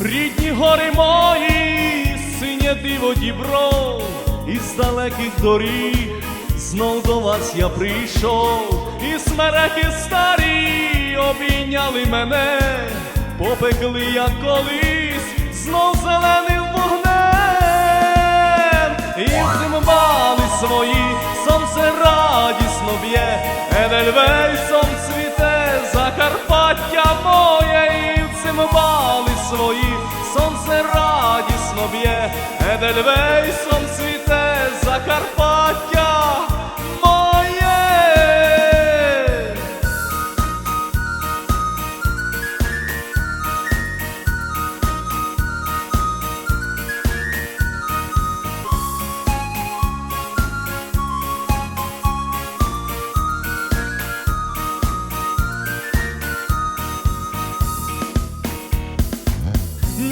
Рідні гори мої, синє диво дібро, із далеких доріг знов до вас я прийшов, і смереки старі обійняли мене, попекли як колись, знов зеленим вогнем, і зимбали свої, сонце радісно б'є, Едельвейсом цвіте б'є, Едельвейсом світе Закарпаття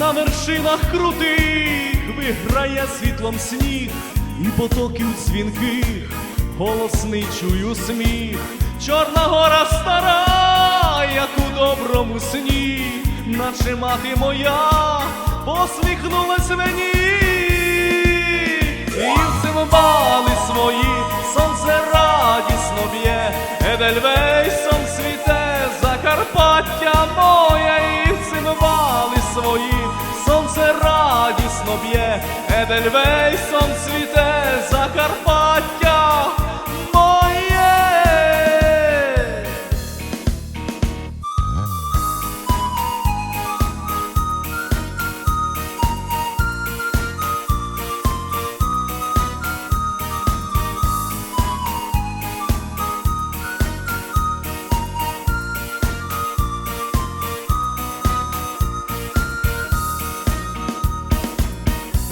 На вершинах крутих виграє світлом сніг, і потоків дзвінких. Голосний чую сміх. Чорна гора стара, як у доброму сні, наче мати моя посміхнулась мені, і в цимбали свої сонце радісно б'є, Едельвейсом світе Закарпаття моє, і в свої б'є, Едельвейсом світе Закарпаття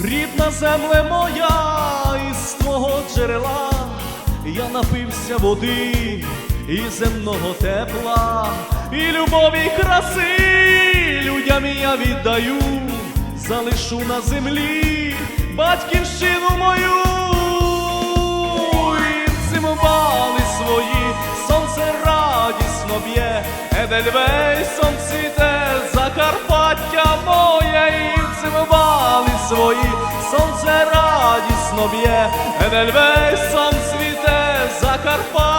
Рідна земле моя, із твого джерела я напився води і земного тепла, і любові й краси людям я віддаю, залишу на землі батьківщину мою, і цимбали свої, сонце радісно б'є, Едельвейсом цвіте Закарпаття моє, і цимбали свої, сонце радісно б'є, Едельвейсом світе Закарпаття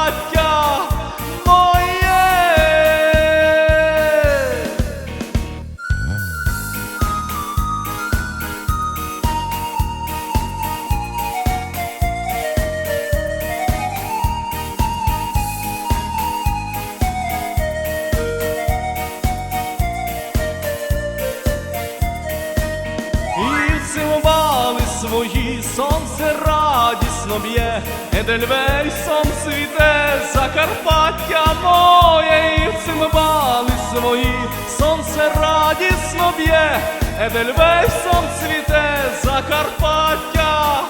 свої, сонце радісно б'є, Едельвейсом світе Закарпаття моє, і цимбали свої, сонце радісно б'є, Едельвейсом світе Закарпаття